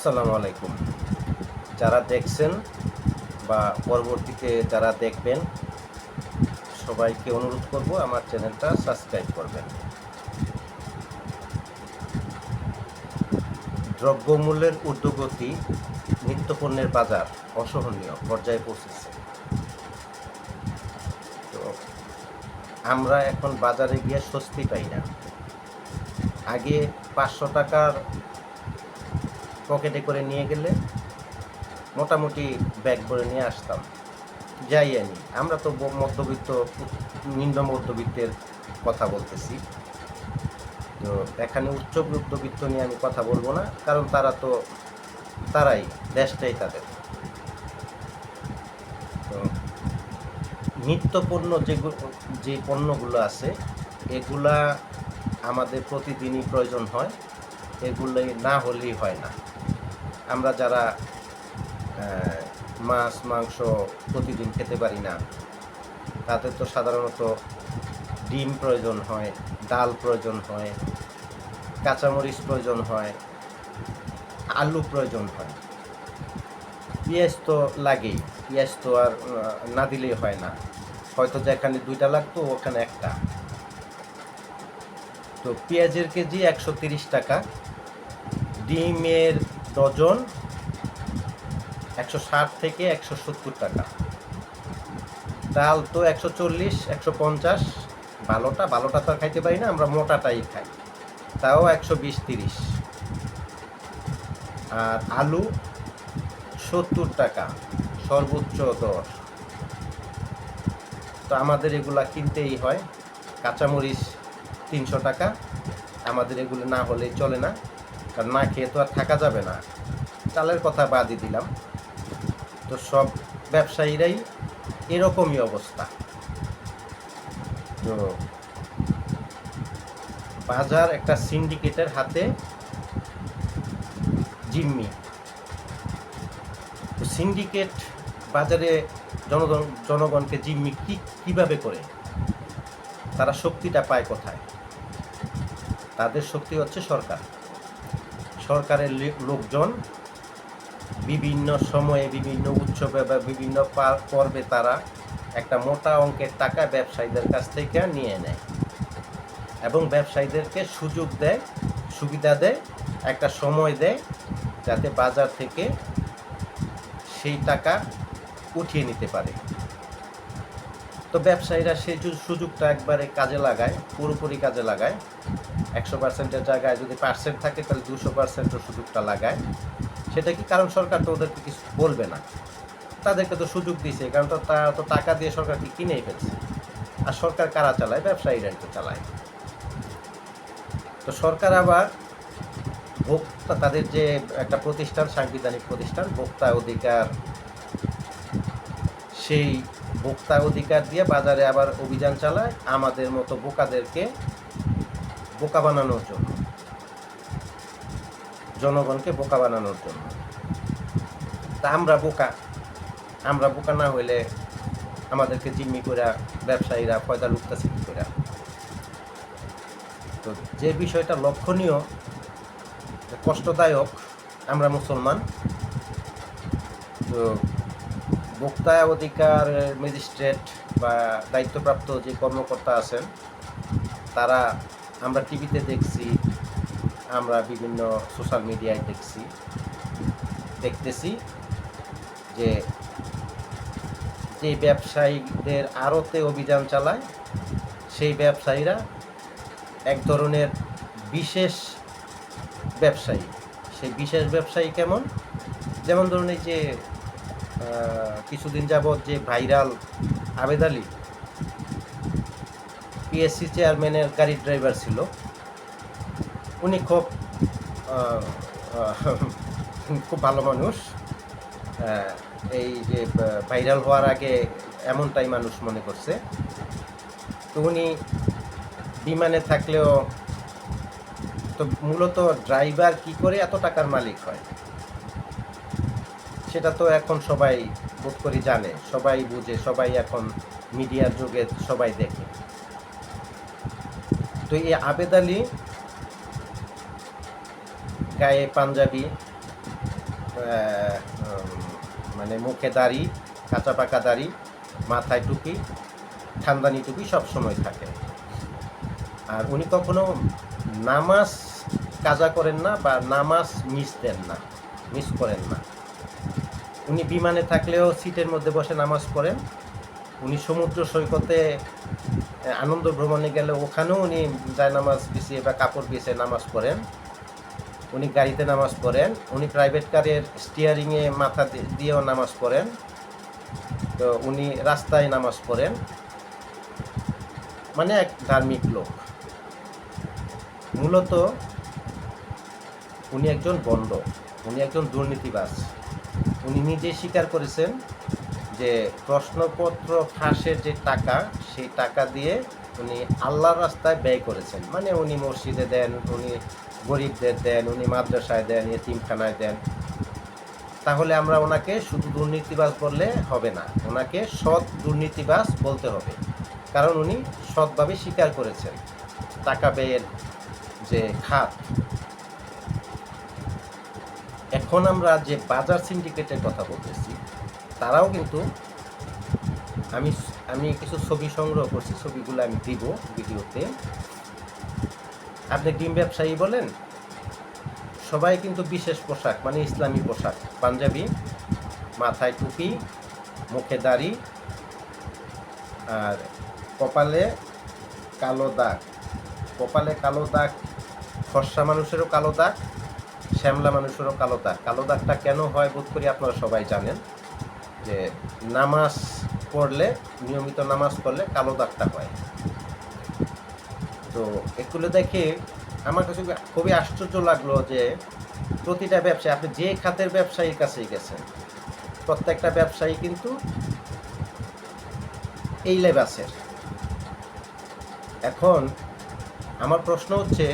আসসালামু আলাইকুম। যারা দেখছেন বা পরবর্তীতে যারা দেখবেন, সবাইকে অনুরোধ করব আমার চ্যানেলটা সাবস্ক্রাইব করবেন। দ্রব্যমূল্যের ঊর্ধ্বগতি, নিত্যপণ্যের বাজার অসহনীয় পর্যায়ে পৌঁছেছে। তো আমরা এখন বাজারে গিয়ে স্বস্তি পাই না। আগে পাঁচশো টাকার পকেটে করে নিয়ে গেলে মোটামুটি ব্যাগ ভরে নিয়ে আসতাম। যাই আনি আমরা তো মধ্যবিত্ত, নিম্ন মধ্যবিত্তের কথা বলতেছি। তো এখানে উচ্চ মধ্যবিত্ত নিয়ে আমি কথা বলব না, কারণ তারা তো, তারাই, দেশটাই তাদের। তো নিত্য পণ্য যেগুলো যে পণ্যগুলো আছে, এগুলা আমাদের প্রতিদিনই প্রয়োজন হয়। এগুলোই না হলেই হয় না। আমরা যারা মাছ, মাংস প্রতিদিন খেতে পারি না, তাদের তো সাধারণত ডিম প্রয়োজন হয়, ডাল প্রয়োজন হয়, কাঁচামরিচ প্রয়োজন হয়, আলু প্রয়োজন হয়। পেঁয়াজ তো লাগেই, পেঁয়াজ তো আর না দিলেই হয় না। হয়তো যেখানে দুইটা লাগতো, ওখানে একটা। তো পেঁয়াজের কেজি একশো তিরিশ টাকা ডিমের ডজন একশো ষাট থেকে একশো সত্তর টাকা। ডাল তো একশো চল্লিশ, একশো পঞ্চাশ, ভালোটা ভালোটা তো আর খাইতে পারি না, আমরা মোটাটাই খাই। তাও একশো বিশ তিরিশ। আর আলু সত্তর টাকা, সর্বোচ্চ দশ। তো আমাদের এগুলা কিনতেই হয়। কাঁচামরিচ তিনশো টাকা, আমাদের এগুলো না হলে চলে না। কারণ না খেয়ে তো আর থাকা যাবে না। চালের কথা বাদই দিলাম। তো সব ব্যবসায়ীরাই এরকমই অবস্থা। তো বাজার একটা সিন্ডিকেটের হাতে জিম্মি। তো সিন্ডিকেট বাজারে জনগণ, জনগণকে জিম্মি কি, কীভাবে করে? তারা শক্তিটা পায় কোথায়? তাদের শক্তি হচ্ছে সরকার। সরকারের লোকজন বিভিন্ন সময়ে, বিভিন্ন উৎসবে বা বিভিন্ন পর্বে তারা একটা মোটা অঙ্কের টাকা ব্যবসায়ীদের কাছ থেকে নিয়ে নেয় এবং ব্যবসায়ীদেরকে সুযোগ দেয়, সুবিধা দেয়, একটা সময় দেয় যাতে বাজার থেকে সেই টাকা উঠিয়ে নিতে পারে। তো ব্যবসায়ীরা সেই সুযোগটা একবারে কাজে লাগায়, পুরোপুরি কাজে লাগায়। একশো পার্সেন্টের জায়গায় যদি পার্সেন্ট থাকে, তাহলে দুশো পার্সেন্টের সুযোগটা লাগায়। সেটা কি কারণ সরকার তো ওদেরকে কিছু বলবে না? তাদেরকে তো সুযোগ দিয়েছে কারণ তো তারা তো টাকা দিয়ে সরকারকে কিনেই ফেলছে? আর সরকার কারা চালায়? ব্যবসায়ীরাই তো চালায়। তো সরকার আবার ভোক্তা তাদের যে একটা প্রতিষ্ঠান, সাংবিধানিক প্রতিষ্ঠান, ভোক্তা অধিকার, সেই ভোক্তা অধিকার দিয়ে বাজারে আবার অভিযান চালায় আমাদের মতো বোকাদেরকে বোকা বানানোর জন্য। জনগণকে বোকা বানানোর জন্য। তা আমরা বোকা। আমরা বোকা না হইলে আমাদেরকে জিম্মি করে ব্যবসায়ীরা পয়দা লুকতেছে কি করে তো যে বিষয়টা লক্ষণীয়, কষ্টদায়ক, আমরা মুসলমান, তো ভোক্তা অধিকার ম্যাজিস্ট্রেট বা দায়িত্বপ্রাপ্ত যে কর্মকর্তা আছেন, তারা আমরা টিভিতে দেখছি, আমরা বিভিন্ন সোশ্যাল মিডিয়ায় দেখছি, দেখতেছি যে যে ব্যবসায়ীদের আড়তে অভিযান চালায়, সেই ব্যবসায়ীরা এক ধরনের বিশেষ ব্যবসায়ী। সেই বিশেষ ব্যবসায়ী কেমন? যেমন ধরুন এই যে কিছুদিন যাবৎ যে ভাইরাল আবেদ আলী পিএসসি চেয়ারম্যানের গাড়ির ড্রাইভার ছিল। উনি খুব খুব ভালো মানুষ। এই যে ভাইরাল হওয়ার আগে এমনটাই মানুষ মনে করছে। তো উনি বিমানে থাকলেও তো মূলত ড্রাইভার কি করে এত টাকার মালিক হয়? সেটা তো এখন সবাই বোধ করি জানে, সবাই বুঝে, সবাই এখন মিডিয়ার যুগে সবাই দেখে। তো এই আবেদ আলী গায়ে পাঞ্জাবি মানে মুখে দাড়ি, কাঁচা পাকা দাড়ি, মাথায় টুপি ঠান্দানি টুপি সব সময় থাকে। আর উনি কখনো নামাজ কাজা করেন না বা নামাজ মিস দেন না, মিস করেন না। উনি বিমানে থাকলেও সিটের মধ্যে বসে নামাজ পড়েন। উনি সমুদ্র সৈকতে আনন্দ ভ্রমণে গেলে ওখানেও উনি নামাজ পিছিয়ে বা কাপড় পিছিয়ে নামাজ পড়েন। উনি গাড়িতে নামাজ পড়েন। উনি প্রাইভেট কারের স্টিয়ারিংয়ে মাথা দিয়েও নামাজ পড়েন। তো উনি রাস্তায় নামাজ পড়েন। মানে এক ধার্মিক লোক। মূলত উনি একজন বন্ড উনি একজন দুর্নীতিবাজ। উনি নিজে স্বীকার করেছেন যে প্রশ্নপত্র ফাঁসের যে টাকা, সেই টাকা দিয়ে উনি আল্লাহর রাস্তায় ব্যয় করেছেন। মানে উনি মসজিদে দেন, উনি গরিবদের দেন, উনি মাদ্রাসায় দেন, এতিমখানায় দেন। তাহলে আমরা ওনাকে শুধু দুর্নীতিবাজ বললে হবে না, ওনাকে সৎ দুর্নীতিবাজ বলতে হবে। কারণ উনি সৎভাবে স্বীকার করেছেন। টাকা ব্যয়ের যে খাত এখন আমরা যে বাজার সিন্ডিকেটের কথা বলতেছি, তারাও কিন্তু আমি আমি কিছু ছবি সংগ্রহ করছি, ছবিগুলো আমি দিব ভিডিওতে। আপনি ডিম ব্যবসায়ী বলেন? সবাই কিন্তু বিশেষ পোশাক মানে ইসলামী পোশাক, পাঞ্জাবি, মাথায় টুপি, মুখে দাড়ি, আর কপালে কালো দাগ। কপালে কালো দাগ, ফর্সা মানুষেরও কালো দাগ। শ্যামলা মানুষেরও কালো দাগ। কালো দাগটা কেন হয় বোধ করি আপনারা সবাই জানেন যে নামাজ পড়লে, নিয়মিত নামাজ পড়লে কালো দাগটা হয়। তো এগুলো দেখে আমার কাছে খুবই আশ্চর্য লাগল যে প্রতিটা ব্যবসায়ী আপনি যে খাতের ব্যবসায়ীর কাছেই গেছেন, প্রত্যেকটা ব্যবসায়ী কিন্তু এই লেবাসের এখন আমার প্রশ্ন হচ্ছে,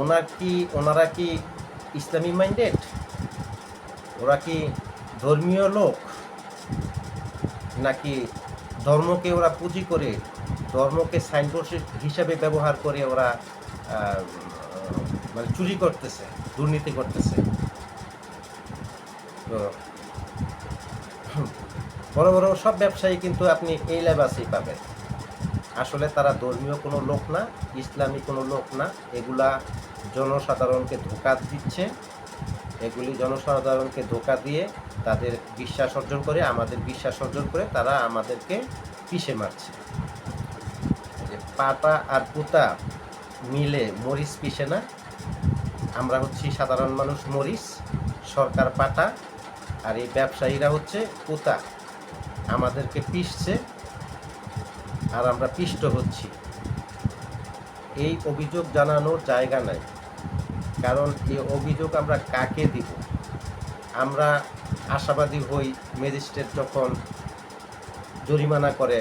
ওনার কি ওনারা কি ইসলামী মাইন্ডেড? ওরা কি ধর্মীয় লোক? নাকি ধর্মকে ওরা পুঁজি করে, ধর্মকে সাইনবোর্ড হিসাবে ব্যবহার করে ওরা মানে চুরি করতেছে, দুর্নীতি করতেছে? তো, বড় বড় সব ব্যবসায়ী কিন্তু আপনি এই লেবাসেই পাবেন। আসলে তারা ধর্মীয় কোনো লোক না, ইসলামী কোনো লোক না, এগুলা জনসাধারণকে ধোকা দিচ্ছে। এগুলি জনসাধারণকে ধোকা দিয়ে তাদের বিশ্বাস অর্জন করে, আমাদের বিশ্বাস অর্জন করে তারা আমাদেরকে পিষে মারছে। পাটা আর পুতা মিলে মরিচ পিষে না? আমরা হচ্ছি সাধারণ মানুষ মরিচ, সরকার পাটা, আর এই ব্যবসায়ীরা হচ্ছে পুতা। আমাদেরকে পিষছে আর আমরা পিষ্ট হচ্ছি। এই অভিযোগ জানানোর জায়গা নাই। কারণ এই অভিযোগ আমরা কাকে দিব? আমরা আশাবাদী হই ম্যাজিস্ট্রেট যখন জরিমানা করে,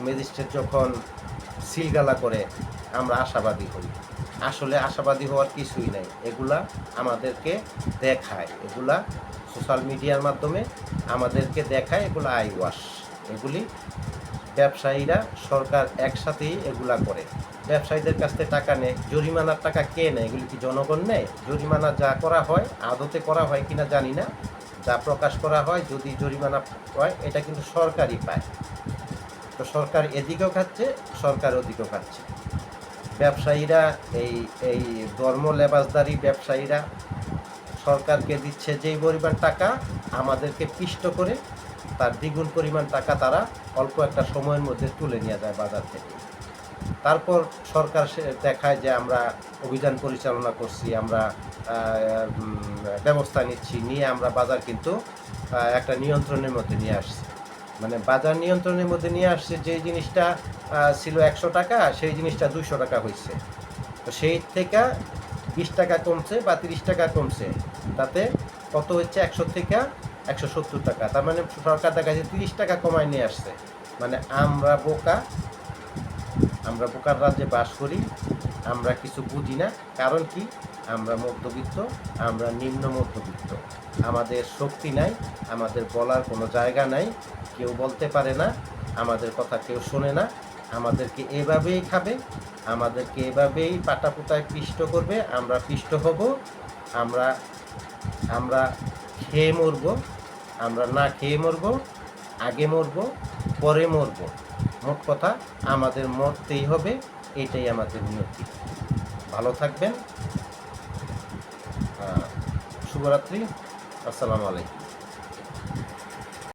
ম্যাজিস্ট্রেট যখন সিলগালা করে, আমরা আশাবাদী হই। আসলে আশাবাদী হওয়ার কিছুই নাই। এগুলা আমাদেরকে দেখায়। এগুলা সোশ্যাল মিডিয়ার মাধ্যমে আমাদেরকে দেখায়, এগুলো আই ওয়াশ। এগুলি ব্যবসায়ীরা সরকার একসাথেই এগুলা করে। ব্যবসায়ীদের কাছ থেকে টাকা নেয়, জরিমানার টাকা কে নেয়, এগুলি কি জনগণ নেয়? জরিমানা যা করা হয়, আদতে করা হয় কিনা জানি না। যা প্রকাশ করা হয়, যদি জরিমানা হয়, এটা কিন্তু সরকারই পায়। তো সরকার এদিকেও খাচ্ছে, সরকার ওদিকেও খাচ্ছে। ব্যবসায়ীরা, এই এই ধর্ম লেবাসদারি ব্যবসায়ীরা, সরকারকে দিচ্ছে যেই পরিমাণ টাকা, আমাদেরকে পিষ্ট করে, তার দ্বিগুণ পরিমাণ টাকা তারা অল্প একটা সময়ের মধ্যে তুলে নিয়ে যায় বাজার থেকে। তারপর সরকার দেখায় যে আমরা অভিযান পরিচালনা করছি, আমরা ব্যবস্থা নিচ্ছি, নিয়ে আমরা বাজার কিন্তু একটা নিয়ন্ত্রণের মধ্যে নিয়ে আসছি। মানে বাজার নিয়ন্ত্রণের মধ্যে নিয়ে আসছে যে জিনিসটা ছিল একশো টাকা, সেই জিনিসটা দুইশো টাকা হয়েছে তো সেই থেকে বিশ টাকা কমছে বা তিরিশ টাকা কমছে, তাতে কত হচ্ছে একশো থেকে একশো সত্তর টাকা। তার মানে সরকার দেখা যাচ্ছে তিরিশ টাকা কমায় নিয়ে আসছে। মানে আমরা বোকা আমরা বোকার রাজ্যে বাস করি, আমরা কিছু বুঝি না। কারণ কি? আমরা মধ্যবিত্ত, আমরা নিম্ন মধ্যবিত্ত। আমাদের শক্তি নাই, আমাদের বলার কোনো জায়গা নাই, কেউ বলতে পারে না, আমাদের কথা কেউ শোনে না, আমাদেরকে এভাবেই খাবে, আমাদেরকে এভাবেই পাটাপুটায় পিষ্ট করবে, আমরা পিষ্ট হব, আমরা আমরা খেয়ে মরবো, আমরা না খেয়ে মরবো, আগে মরবো, পরে মরবো। মোট কথা আমাদের মরতেই হবে এটাই আমাদের নিয়তি ভালো থাকবেন। শুভরাত্রি। আসসালামু আলাইকুম।